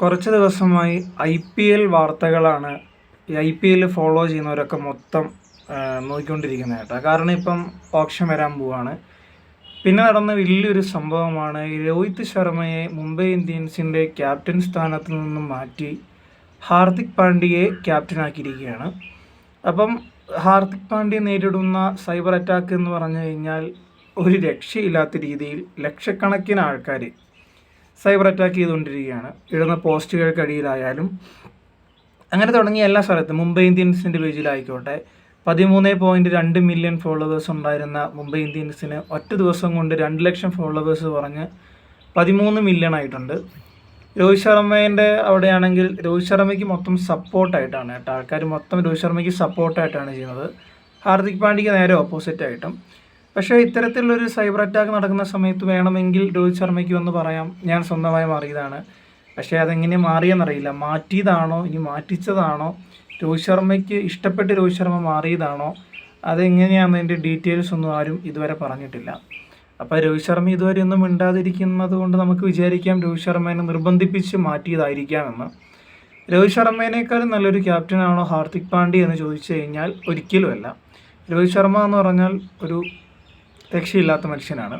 കുറച്ച് ദിവസമായി I P L വാർത്തകളാണ് ഈ ഐ പി എൽ ഫോളോ ചെയ്യുന്നവരൊക്കെ മൊത്തം നോക്കിക്കൊണ്ടിരിക്കുന്നത് കേട്ടോ കാരണം ഇപ്പം ഓപ്ഷൻ വരാൻ പോവാണ്. പിന്നെ നടന്ന വലിയൊരു സംഭവമാണ് രോഹിത് ശർമ്മയെ മുംബൈ ഇന്ത്യൻസിന്റെ ക്യാപ്റ്റൻ സ്ഥാനത്ത് നിന്നും മാറ്റി ഹാർദിക് പാണ്ഡ്യയെ ക്യാപ്റ്റനാക്കിയിരിക്കുകയാണ്. അപ്പം ഹാർദിക് പാണ്ഡ്യ നേരിടുന്ന സൈബർ അറ്റാക്ക് എന്ന് പറഞ്ഞു കഴിഞ്ഞാൽ ഒരു രക്ഷയില്ലാത്ത രീതിയിൽ ലക്ഷക്കണക്കിന് ആൾക്കാർ സൈബർ അറ്റാക്ക് ചെയ്തുകൊണ്ടിരിക്കുകയാണ്. ഇടുന്ന പോസ്റ്റുകൾക്കടിയിലായാലും അങ്ങനെ തുടങ്ങിയ എല്ലാ സ്ഥലത്തും മുംബൈ ഇന്ത്യൻസിന്റെ പേജിലായിക്കോട്ടെ. പതിമൂന്ന് പോയിന്റ് രണ്ട് മില്യൺ ഫോളോവേഴ്സ് ഉണ്ടായിരുന്ന മുംബൈ ഇന്ത്യൻസിന് ഒറ്റ ദിവസം കൊണ്ട് രണ്ട് ലക്ഷം ഫോളോവേഴ്സ് പറഞ്ഞ് പതിമൂന്ന് മില്യൺ ആയിട്ടുണ്ട്. രോഹിത് ശർമ്മേന്റെ അവിടെയാണെങ്കിൽ രോഹിത് ശർമ്മയ്ക്ക് മൊത്തം സപ്പോർട്ടായിട്ടാണ് കേട്ടോ. ആൾക്കാർ മൊത്തം രോഹിത് ശർമ്മയ്ക്ക് സപ്പോർട്ടായിട്ടാണ് ചെയ്യുന്നത്. ഹാർദിക് പാണ്ഡ്യയ്ക്ക് നേരെ ഓപ്പോസിറ്റ് ആയിട്ടും. പക്ഷേ ഇത്തരത്തിലുള്ളൊരു സൈബർ അറ്റാക്ക് നടക്കുന്ന സമയത്ത് വേണമെങ്കിൽ രോഹിത് ശർമ്മയ്ക്ക് വന്ന് പറയാം ഞാൻ സ്വന്തമായി മാറിയതാണ്. പക്ഷേ അതെങ്ങനെ മാറിയെന്നറിയില്ല. മാറ്റിയതാണോ? ഇനി മാറ്റിച്ചതാണോ? രോഹിത് ശർമ്മയ്ക്ക് ഇഷ്ടപ്പെട്ട് രോഹിത് ശർമ്മ മാറിയതാണോ? അതെങ്ങനെയാണെന്നതിന്റെ ഡീറ്റെയിൽസ് ഒന്നും ആരും ഇതുവരെ പറഞ്ഞിട്ടില്ല. അപ്പോൾ രോഹിത് ശർമ്മ ഇതുവരെ ഒന്നും മിണ്ടാതിരിക്കുന്നത് കൊണ്ട് നമുക്ക് വിചാരിക്കാം രോഹിത് ശർമ്മേനെ നിർബന്ധിപ്പിച്ച് മാറ്റിയതായിരിക്കാമെന്ന്. രോഹിത് ശർമ്മേനേക്കാളും നല്ലൊരു ക്യാപ്റ്റനാണോ ഹാർദിക് പാണ്ഡ്യ എന്ന് ചോദിച്ചു കഴിഞ്ഞാൽ ഒരിക്കലുമല്ല. രോഹിത് ശർമ്മ എന്ന് പറഞ്ഞാൽ ഒരു രക്ഷയില്ലാത്ത മനുഷ്യനാണ്.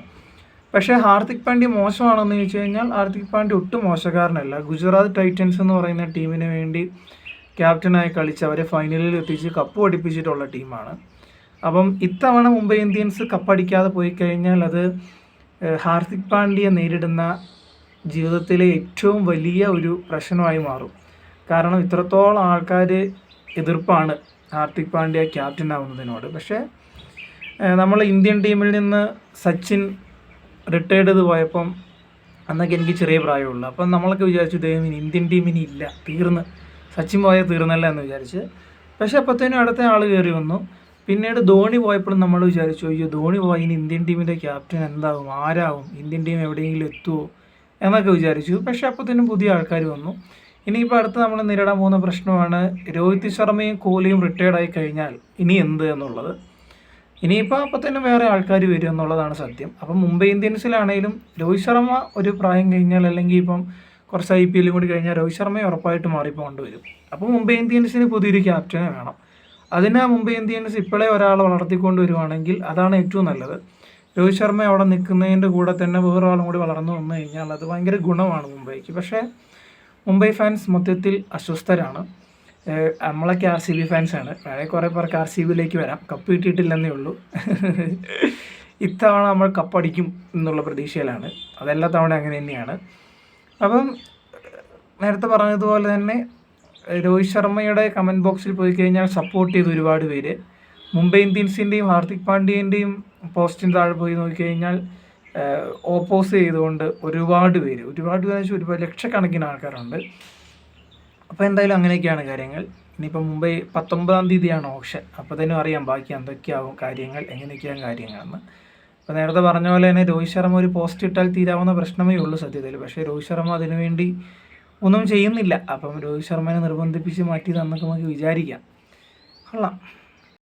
പക്ഷേ ഹാർദിക് പാണ്ഡ്യ മോശമാണെന്ന് ചോദിച്ചു കഴിഞ്ഞാൽ ഹാർദിക് പാണ്ഡ്യ ഒട്ടും മോശക്കാരനല്ല. ഗുജറാത്ത് ടൈറ്റൻസ് എന്ന് പറയുന്ന ടീമിന് വേണ്ടി ക്യാപ്റ്റനായി കളിച്ച് അവരെ ഫൈനലിൽ എത്തിച്ച് കപ്പ് പഠിപ്പിച്ചിട്ടുള്ള ടീമാണ്. അപ്പം ഇത്തവണ മുംബൈ ഇന്ത്യൻസ് കപ്പടിക്കാതെ പോയി കഴിഞ്ഞാൽ അത് ഹാർദിക് പാണ്ഡ്യ നേരിടുന്ന ജീവിതത്തിലെ ഏറ്റവും വലിയ ഒരു പ്രശ്നമായി മാറും. കാരണം ഇത്രത്തോളം ആൾക്കാർ എതിർപ്പാണ് ഹാർദിക് പാണ്ഡ്യ ക്യാപ്റ്റൻ ആവുന്നതിനോട്. പക്ഷേ നമ്മൾ ഇന്ത്യൻ ടീമിൽ നിന്ന് സച്ചിൻ റിട്ടയർഡ് ചെയ്ത് പോയപ്പം അന്നൊക്കെ എനിക്ക് ചെറിയ പ്രായമുള്ളൂ. അപ്പം നമ്മളൊക്കെ വിചാരിച്ചു ദൈവം ഇനി ഇന്ത്യൻ ടീമിന് ഇല്ല തീർന്ന്. സച്ചിൻ പോയാൽ തീർന്നല്ല എന്ന് വിചാരിച്ച്. പക്ഷെ അപ്പോഴത്തേനും അടുത്ത ആൾ കയറി വന്നു. പിന്നീട് ധോണി പോയപ്പോഴും നമ്മൾ വിചാരിച്ചു അയ്യോ ധോണി പോയി ഇനി ഇന്ത്യൻ ടീമിന്റെ ക്യാപ്റ്റൻ എന്താവും ആരാവും ഇന്ത്യൻ ടീം എവിടെയെങ്കിലും എത്തുമോ എന്നൊക്കെ വിചാരിച്ചു. പക്ഷെ അപ്പോഴത്തേനും പുതിയ ആൾക്കാർ വന്നു. ഇനിയിപ്പോൾ അടുത്ത് നമ്മൾ നേരിടാൻ പോകുന്ന പ്രശ്നമാണ് രോഹിത് ശർമ്മയും കോഹ്ലിയും റിട്ടയർഡായി കഴിഞ്ഞാൽ ഇനി എന്ത് എന്നുള്ളത്. ഇനിയിപ്പോൾ അപ്പോൾ തന്നെ വേറെ ആൾക്കാർ വരും എന്നുള്ളതാണ് സത്യം. അപ്പം മുംബൈ ഇന്ത്യൻസിലാണെങ്കിലും രോഹിത് ശർമ്മ ഒരു പ്രായം കഴിഞ്ഞാൽ അല്ലെങ്കിൽ ഇപ്പം കുറച്ച് ഐ പി എല്ലും കൂടി കഴിഞ്ഞാൽ രോഹിത് ശർമ്മയെ ഉറപ്പായിട്ട് മാറിപ്പോൾ വരും അപ്പോൾ മുംബൈ ഇന്ത്യൻസിന് പുതിയൊരു ക്യാപ്റ്റനെ വേണം. അതിന് മുംബൈ ഇന്ത്യൻസ് ഇപ്പോഴേ ഒരാളെ വളർത്തിക്കൊണ്ട് വരുവാണെങ്കിൽ അതാണ് ഏറ്റവും നല്ലത്. രോഹിത് ശർമ്മ അവിടെ നിൽക്കുന്നതിന്റെ കൂടെ തന്നെ വേറൊരാളും കൂടി വളർന്നു വന്നു കഴിഞ്ഞാൽ അത് ഭയങ്കര ഗുണമാണ് മുംബൈക്ക്. പക്ഷേ മുംബൈ ഫാൻസ് മൊത്തത്തിൽ അസ്വസ്ഥരാണ്. നമ്മളൊക്കെ ആർ സി ബി ഫാൻസാണ് പഴയ കുറേ പേർക്ക് ആർ സി ബിയിലേക്ക് വരാം. കപ്പ് കിട്ടിയിട്ടില്ലെന്നേ ഉള്ളൂ. ഇത്തവണ നമ്മൾ കപ്പടിക്കും എന്നുള്ള പ്രതീക്ഷയിലാണ്. അതെല്ലാ തവണ അങ്ങനെ തന്നെയാണ്. അപ്പം നേരത്തെ പറഞ്ഞതുപോലെ തന്നെ രോഹിത് ശർമ്മയുടെ കമന്റ് ബോക്സിൽ പോയി കഴിഞ്ഞാൽ സപ്പോർട്ട് ചെയ്ത് ഒരുപാട് പേര്. മുംബൈ ഇന്ത്യൻസിന്റെയും ഹാർദിക് പാണ്ഡ്യന്റെയും പോസ്റ്റിന് താഴെ പോയി നോക്കിക്കഴിഞ്ഞാൽ ഓപ്പോസ് ചെയ്തുകൊണ്ട് ഒരുപാട് പേര്. ഒരുപാട് പേര് വെച്ചാൽ ഒരുപാട് ലക്ഷക്കണക്കിന് ആൾക്കാരുണ്ട്. അപ്പോൾ എന്തായാലും അങ്ങനെയൊക്കെയാണ് കാര്യങ്ങൾ. ഇനിയിപ്പോൾ മുംബൈ പത്തൊമ്പതാം തീയതിയാണ് ഓപ്ഷൻ. അപ്പോൾ തന്നെ അറിയാം ബാക്കി എന്തൊക്കെയാവും കാര്യങ്ങൾ എങ്ങനെയൊക്കെയാണ് കാര്യങ്ങളെന്ന്. അപ്പോൾ നേരത്തെ പറഞ്ഞ പോലെ തന്നെ രോഹിത് ശർമ്മ ഒരു പോസ്റ്റ് ഇട്ടാൽ തീരാവുന്ന പ്രശ്നമേ ഉള്ളൂ സത്യത്തിൽ. പക്ഷേ രോഹിത് ശർമ്മ അതിനുവേണ്ടി ഒന്നും ചെയ്യുന്നില്ല. അപ്പം രോഹിത് ശർമ്മനെ നിർബന്ധിപ്പിച്ച് മാറ്റി തന്നൊക്കെ നമുക്ക് വിചാരിക്കാം. കൊള്ളാം.